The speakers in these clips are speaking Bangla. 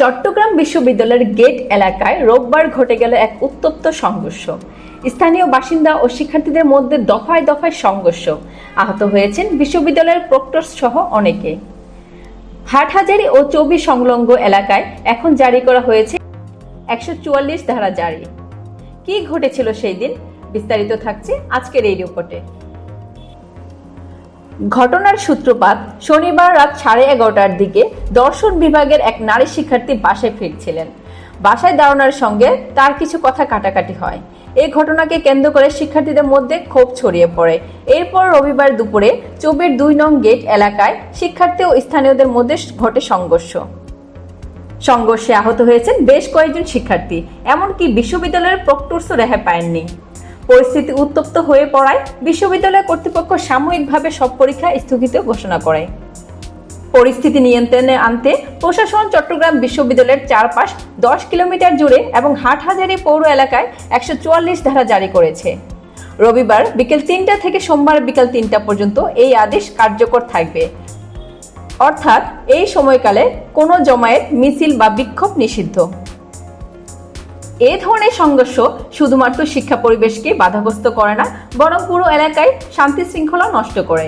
চট্টগ্রাম বিশ্ববিদ্যালয়ের গেট এলাকায় রোববার ঘটে গেল এক উত্তপ্ত সংঘর্ষ। স্থানীয় বাসিন্দা ও শিক্ষার্থীদের মধ্যে দফায় দফায় সংঘর্ষ। আহত হয়েছেন বিশ্ববিদ্যালয়ের প্রক্টর সহ অনেকে। হাটহাজারি ও চবি সংলগ্ন এলাকায় এখন জারি করা হয়েছে একশো চুয়াল্লিশ ধারা জারি। কি ঘটেছিল সেই দিন? বিস্তারিত থাকছে আজকের এই রিপোর্টে। ঘটনার সূত্রপাত শনিবার রাত সাড়ে এগারোটার দিকে দর্শন বিভাগের এক নারী শিক্ষার্থী বাসায় ফিরছিলেন। বাসায় দাঁড়ানোর সঙ্গে তার কিছু কথা কাটাকাটি হয়। এই ঘটনাকে কেন্দ্র করে শিক্ষার্থীদের মধ্যে ক্ষোভ ছড়িয়ে পড়ে। এরপর রবিবার দুপুরে চোবের দুই নং গেট এলাকায় শিক্ষার্থী ও স্থানীয়দের মধ্যে ঘটে সংঘর্ষ। সংঘর্ষে আহত হয়েছেন বেশ কয়েকজন শিক্ষার্থী। এমনকি বিশ্ববিদ্যালয়ের প্রক্টরসও রেহাই পায়ননি পরিস্থিতি উত্তপ্ত হয়ে পড়ায় বিশ্ববিদ্যালয় কর্তৃপক্ষ সাময়িকভাবে সব পরীক্ষা স্থগিত ঘোষণা করে। পরিস্থিতি নিয়ন্ত্রণে আনতে প্রশাসন চট্টগ্রাম বিশ্ববিদ্যালয়ের চারপাশ দশ কিলোমিটার জুড়ে এবং হাটহাজারি পৌর এলাকায় একশো চুয়াল্লিশ ধারা জারি করেছে। রবিবার বিকেল তিনটা থেকে সোমবার বিকেল তিনটা পর্যন্ত এই আদেশ কার্যকর থাকবে। অর্থাৎ এই সময়কালে কোনো জমায়েত মিছিল বা বিক্ষোভ নিষিদ্ধ। এ ধরনের সংঘর্ষ শুধুমাত্র শিক্ষা পরিবেশকে বাধাগ্রস্ত করে না, বরং পুরো এলাকায় শান্তি শৃঙ্খলা নষ্ট করে।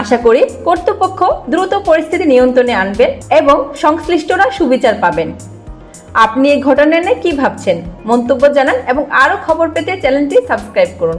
আশা করি কর্তৃপক্ষ দ্রুত পরিস্থিতি নিয়ন্ত্রণে আনবেন এবং সংশ্লিষ্টরা সুবিচার পাবেন। আপনি এই ঘটনা নিয়ে কি ভাবছেন? মন্তব্য জানান এবং আরও খবর পেতে চ্যানেলটি সাবস্ক্রাইব করুন।